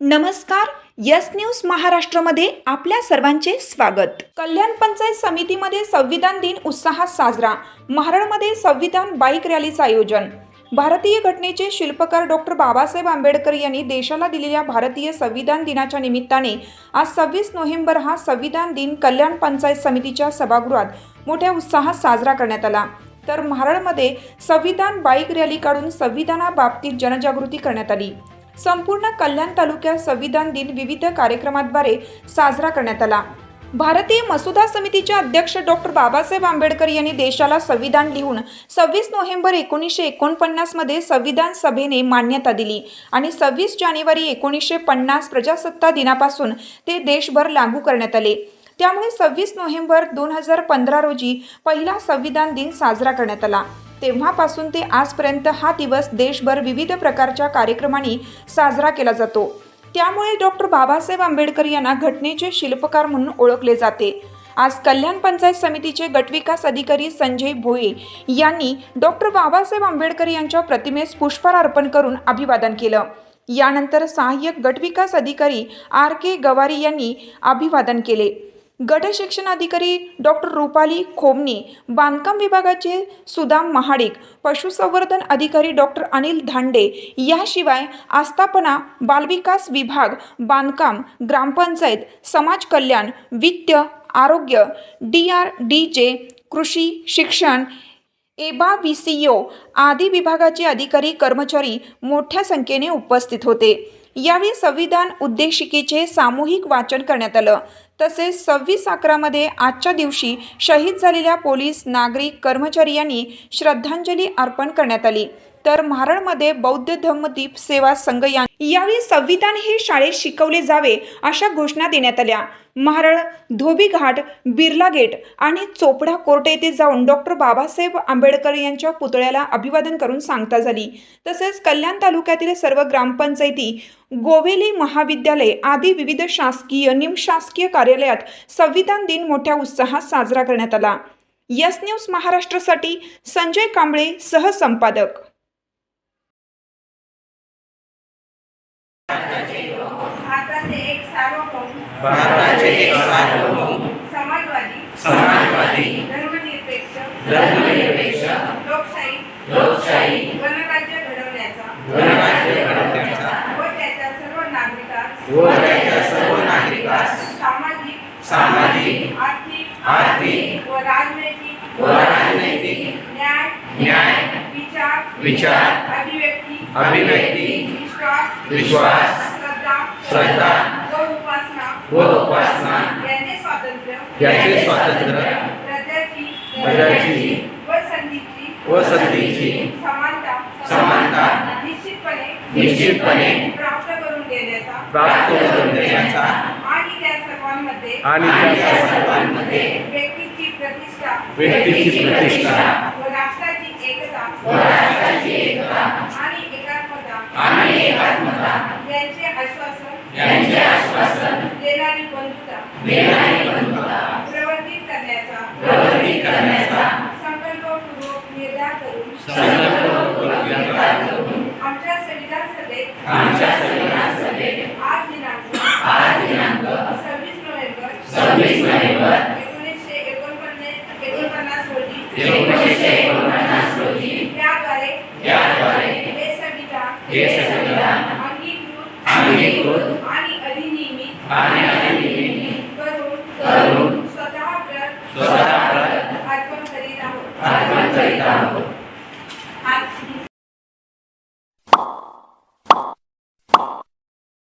नमस्कार yes news महाराष्ट्रमध्ये आपल्या सर्वांचे स्वागत. कल्याण पंचायत समितीमध्ये संविधान दिन उत्साहात साजरा. महाराळमध्ये संविधान बाईक रॅलीचं आयोजन. भारतीय घटनेचे शिल्पकार डॉक्टर बाबासाहेब आंबेडकर यांनी देशाला दिलेल्या भारतीय संविधान दिनाच्या निमित्ताने आज सव्वीस नोव्हेंबर हा संविधान दिन कल्याण पंचायत समितीच्या सभागृहात मोठ्या उत्साहात साजरा करण्यात आला. तर महाराळमध्ये संविधान बाईक रॅली काढून संविधानाबाबतीत जनजागृती करण्यात आली. संपूर्ण कल्याण तालुक्यात संविधान दिन विविध कार्यक्रमाद्वारे साजरा करण्यात आला. भारतीय मसुदा समितीचे अध्यक्ष डॉक्टर बाबासाहेब आंबेडकर यांनी देशाला संविधान लिहून सव्वीस नोव्हेंबर एकोणीसशे एकोणपन्नासमध्ये संविधान सभेने मान्यता दिली आणि सव्वीस जानेवारी एकोणीसशे पन्नास प्रजासत्ता दिनापासून ते देशभर लागू करण्यात आले. त्यामुळे सव्वीस नोव्हेंबर दोन हजार पंधरा रोजी पहिला संविधान दिन साजरा करण्यात आला. तेव्हापासून ते आजपर्यंत हा दिवस देशभर विविध प्रकारच्या कार्यक्रमांनी साजरा केला जातो. त्यामुळे डॉक्टर बाबासाहेब आंबेडकर यांना घटनेचे शिल्पकार म्हणून ओळखले जाते. आज कल्याण पंचायत समितीचे गटविकास अधिकारी संजय भोये यांनी डॉक्टर बाबासाहेब आंबेडकर यांच्या प्रतिमेस पुष्पहार अर्पण करून अभिवादन केलं. यानंतर सहाय्यक गटविकास अधिकारी आर के गवारी यांनी अभिवादन केले. गट शिक्षणाधिकारी डॉक्टर रुपाली खोमनी बांधकाम विभागाचे सुदाम महाडिक पशुसंवर्धन अधिकारी डॉक्टर अनिल धांडे याशिवाय आस्थापना बालविकास विभाग बांधकाम ग्रामपंचायत समाज कल्याण वित्त आरोग्य डी आर डी जे कृषी शिक्षण एबा बी सी ओ आदी विभागाचे अधिकारी कर्मचारी मोठ्या संख्येने उपस्थित होते. यावेळी संविधान उद्देशिकेचे सामूहिक वाचन करण्यात आलं. तसेच सव्वीस अकरामध्ये आजच्या दिवशी शहीद झालेल्या पोलीस नागरिक कर्मचारी यांनी श्रद्धांजली अर्पण करण्यात आली. तर महाराळमध्ये बौद्ध धम्मदीप सेवा संघ यावेळी संविधान हे शाळेत शिकवले जावे अशा घोषणा देण्यात आल्या. महाराळ धोबी घाट बिर्ला गेट आणि चोपडा कोर्ट येथे जाऊन डॉक्टर बाबासाहेब आंबेडकर यांच्या पुतळ्याला अभिवादन करून सांगता झाली. तसेच कल्याण तालुक्यातील सर्व ग्रामपंचायती गोवेली महाविद्यालय आदी विविध शासकीय निमशासकीय कार्यालयात संविधान दिन मोठ्या उत्साहात साजरा करण्यात आला. यस न्यूज महाराष्ट्रासाठी संजय कांबळे सहसंपादक. भारताचे एक सार्वभौम भारताचे एक सार्वभौम समाजवादी समाजवादी धर्मनिरपेक्ष धर्मनिरपेक्ष लोकशाही लोकशाही गणराज्य घडवण्याचा गणराज्य घडवण्याचा व त्याच्या सर्व नागरिकास व त्याच्या सर्व नागरिकास सामाजिक सामाजिक आर्थिक आर्थिक व राजनैतिक व राजनैतिक न्याय न्याय विचार विचार अभिव्यक्ती अभिव्यक्ती विश्वास विश्वास श्रद्धा व उपासना व उपासना याचे स्वातंत्र्य याचे स्वातंत्र्य प्रजाची प्रजाची व संधीची व संधीची समानता समानता निश्चितपणे निश्चितपणे प्राप्त करून देण्याचा प्राप्त करून देण्याचा आणि त्या सर्वांमध्ये आणि त्या सर्वांमध्ये व्यक्तीची प्रतिष्ठा व्यक्तीची प्रतिष्ठा आमच्या सदनास सभेत आज दिनांक. आज दिनांक सव्वीस नोव्हेंबर. सव्वीस नोव्हेंबर एकोणीसशे एकोणपन्नास त्याद्वारे त्याद्वारे हे संविधान आणि अधिनियमित आणि स्वतः स्वतः करीत आहोत.